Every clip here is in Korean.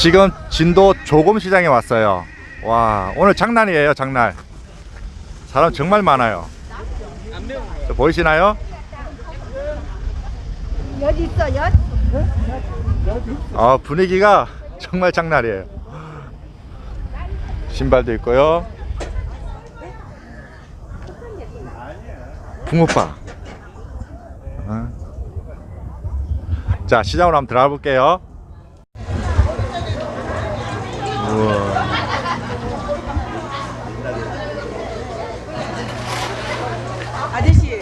지금 진도 조금시장에 왔어요. 와, 오늘 장난이에요, 장난. 사람 정말 많아요. 저 보이시나요? 여기 있어 여. 아, 분위기가 정말 장난이에요. 신발도 있고요. 붕어빵. 어. 자, 시장으로 한번 들어가 볼게요. 우와. 아저씨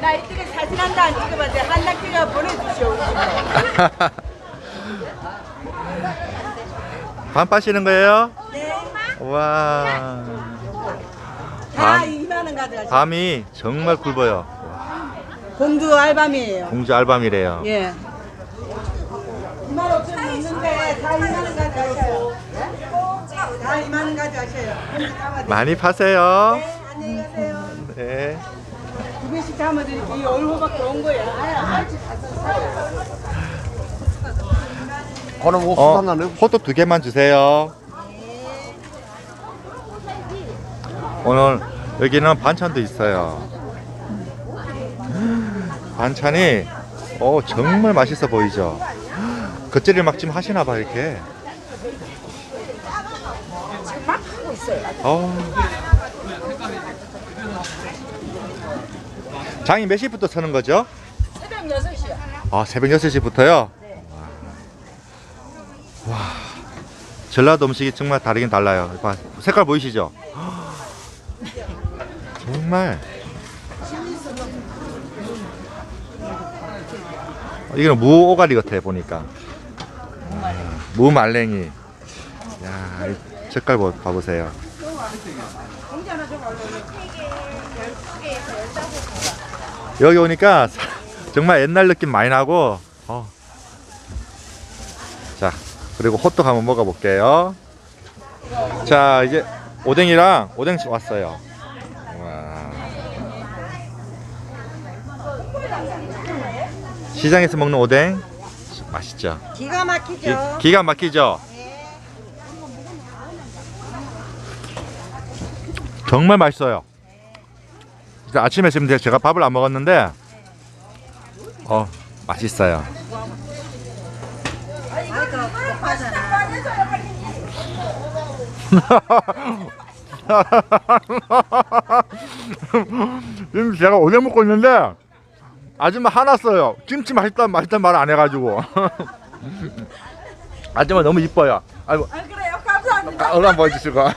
나 이쪽에 사진 한 장 찍어봤는데 한장 찍어 보내주시오 반 빠시는 거예요? 네. 와. 다 밤. 2만원 가져가시오 밤이 정말 굵어요. 공주 알밤이에요 공주 알밤이래요. 예 2만 5천 있는데 다 2만원 가져가셔요 다 2만원 가져가셔요 공주 담아드릴게요. 많이 파세요. 네 안녕히 가세요 네. 두 개씩 담아드릴게요 이 얼굴밖에 온 거야 아야 같이 가서 사요 그럼 뭐 어, 수산나네 호떡 두 개만 주세요. 오늘 여기는 반찬도 있어요. 반찬이 어 정말 맛있어 보이죠. 겉절이 막 지금 하시나 봐 이렇게. 지금 막 하고 있 어요. 장이 몇 시부터 서는 거죠? 새벽 6시요 아, 새벽 6시부터요? 와. 전라도 음식이 정말 다르긴 달라요. 봐, 색깔 보이시죠? 정말. 어, 이거는 무 오가리 같아, 보니까. 음, 무말랭이. 야, 이 색깔 보- 봐보세요. 여기 오니까 사- 정말 옛날 느낌 많이 나고 어. 자 그리고 호떡 한번 먹어볼게요 자 이제 오뎅이랑 오뎅 왔어요 와. 시장에서 먹는 오뎅 맛있죠 기가 막히죠 기, 기가 막히죠 정말 맛있어요. 아침에 지금 제가 밥을 안 먹었는데 어 맛있어요. 지금 제가 오뎅 먹고 있는데 아줌마 화났어요. 김치 맛있다 맛있다 말 안 해가지고. 아줌마 너무 이뻐요. 아이고. 아 그래요? 감사합니다. 얼른 보여주시고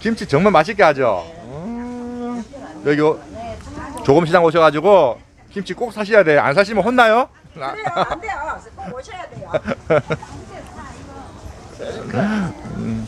김치 정말 맛있게 하죠. 음, 여기 오- 조금 시장 오셔가지고 김치 꼭 사셔야 돼요 안 사시면 혼나요? 아, 그래요. 안 돼요. 꼭 오셔야 돼요. 오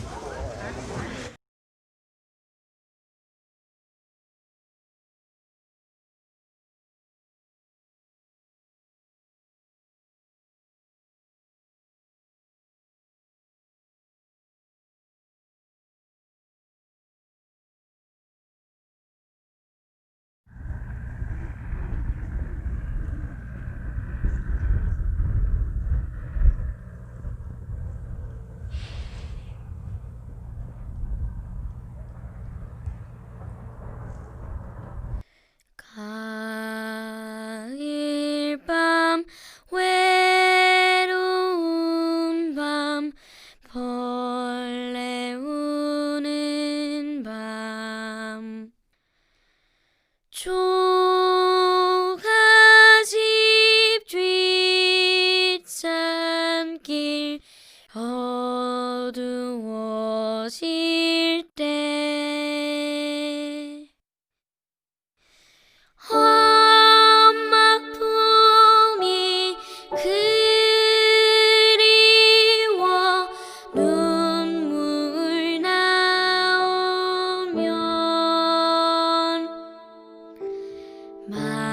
My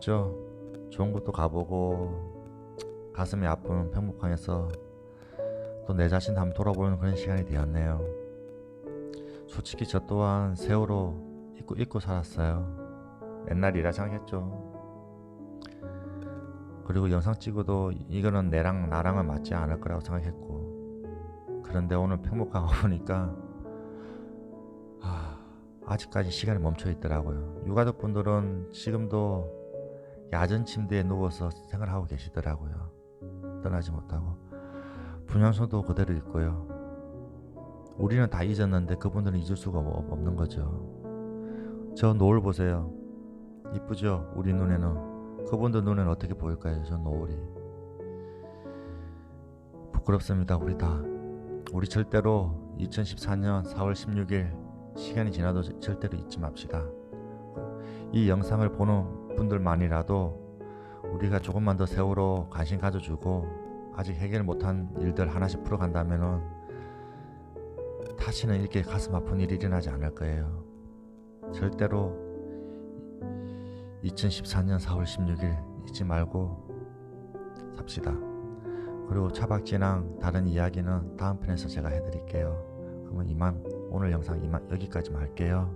왔죠? 좋은 곳도 가보고 가슴이 아픈 평목항에서 또 내 자신 한번 돌아보는 그런 시간이 되었네요. 솔직히 저 또한 세월호 잊고 잊고 살았어요. 옛날이라 생각했죠. 그리고 영상 찍어도 이거는 내랑 나랑은 맞지 않을 거라고 생각했고 그런데 오늘 평목항 와보니까 아, 아직까지 시간이 멈춰 있더라고요. 유가족분들은 지금도 야전 침대에 누워서 생활하고 계시더라고요. 떠나지 못하고 분향소도 그대로 있고요. 우리는 다 잊었는데 그분들은 잊을 수가 없- 없는 거죠. 저 노을 보세요. 이쁘죠? 우리 눈에는. 그분들 눈에는 어떻게 보일까요? 저 노을이. 부끄럽습니다. 우리 다. 우리 절대로 2014년 4월 16일 시간이 지나도 저- 절대로 잊지 맙시다. 이 영상을 보는 분들만이라도 우리가 조금만 더 세월호 관심 가져주고 아직 해결 못한 일들 하나씩 풀어간다면은 다시는 이렇게 가슴 아픈 일이 일어나지 않을 거예요. 절대로 2014년 4월 16일 잊지 말고 삽시다. 그리고 차박지랑 다른 이야기는 다음 편에서 제가 해드릴게요. 그러면 이만 오늘 영상 이만 여기까지만 할게요.